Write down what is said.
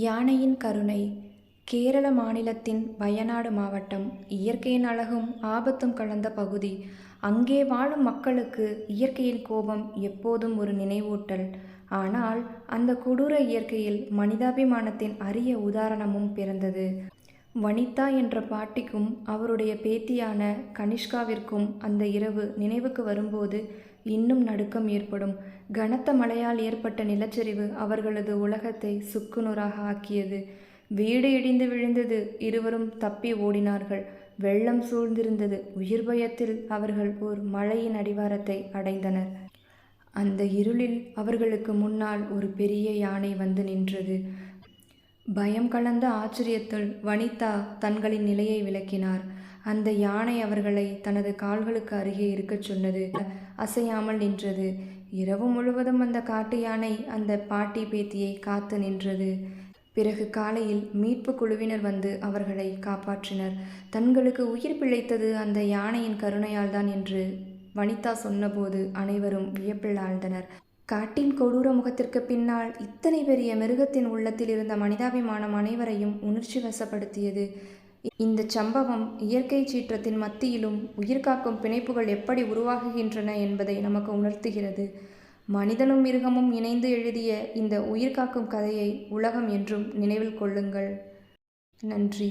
யானையின் கருணை கேரள மாநிலத்தின் வயநாடு மாவட்டம் இயற்கையின் அழகும் ஆபத்தும் கலந்த பகுதி அங்கே வாழும் மக்களுக்கு இயற்கையின் கோபம் எப்போதும் ஒரு நினைவூட்டல். ஆனால் அந்த கொடூர இயற்கையில் மனிதாபிமானத்தின் அரிய உதாரணமும் பிறந்தது. வனிதா என்ற பாட்டிக்கும் அவருடைய பேத்தியான கனிஷ்காவிற்கும் அந்த இரவு நினைவுக்கு வரும்போது இன்னும் நடுக்கம் ஏற்படும். கனத்த மழையால் ஏற்பட்ட நிலச்சரிவு அவர்களது உலகத்தை சுக்குநூறாக ஆக்கியது. வீடு இடிந்து விழுந்தது இருவரும் தப்பி ஓடினார்கள். வெள்ளம் சூழ்ந்திருந்தது. உயிர் பயத்தில் அவர்கள் ஓர் மலையின் அடிவாரத்தை அடைந்தனர். அந்த இருளில் அவர்களுக்கு முன்னால் ஒரு பெரிய யானை வந்து நின்றது. பயம் கலந்த ஆச்சரியத்தில் வனிதா தங்களின் நிலையை விளக்கினார். அந்த யானை அவர்களை தனது கால்களுக்கு அருகே இருக்கச் சொன்னது அசையாமல் நின்றது. இரவு முழுவதும் அந்த காட்டு யானை அந்த பாட்டி பேத்தியை காத்து நின்றது. பிறகு காலையில் மீட்பு குழுவினர் வந்து அவர்களை காப்பாற்றினர். தங்களுக்கு உயிர் பிழைத்தது அந்த யானையின் கருணையால் தான் என்று வனிதா சொன்னபோது அனைவரும் வியப்பில் ஆழ்ந்தனர். காட்டின் கொடூர முகத்திற்கு பின்னால் இத்தனை பெரிய மிருகத்தின் உள்ளத்தில் இருந்த மனிதாபிமானம் அனைவரையும் உணர்ச்சி வசப்படுத்தியது. இந்த சம்பவம் இயற்கை சீற்றத்தின் மத்தியிலும் உயிர்காக்கும் பிணைப்புகள் எப்படி உருவாகுகின்றன என்பதை நமக்கு உணர்த்துகிறது. மனிதனும் மிருகமும் இணைந்து எழுதிய இந்த உயிர்காக்கும் கதையை உலகம் என்றும் நினைவில் கொள்ளுங்கள். நன்றி.